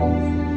У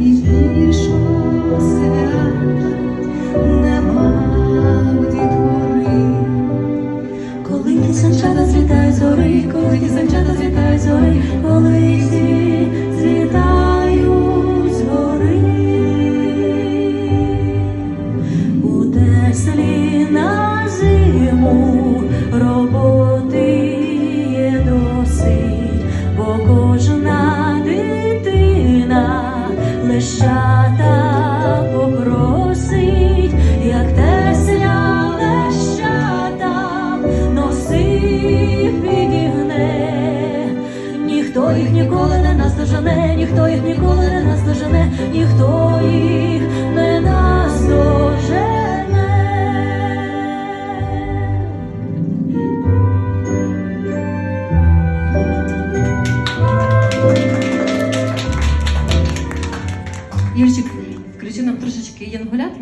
санчата нема дітвори. Коли ті санчата злітають з коли ті злітають з коли ті злітають з гори. У на зиму лещата попросить, як Тесля лещатам носив підігне. Ніхто їх ніколи не наздожене, ніхто їх ніколи не наздожене, Юрчик, включи нам трошечки янгулят.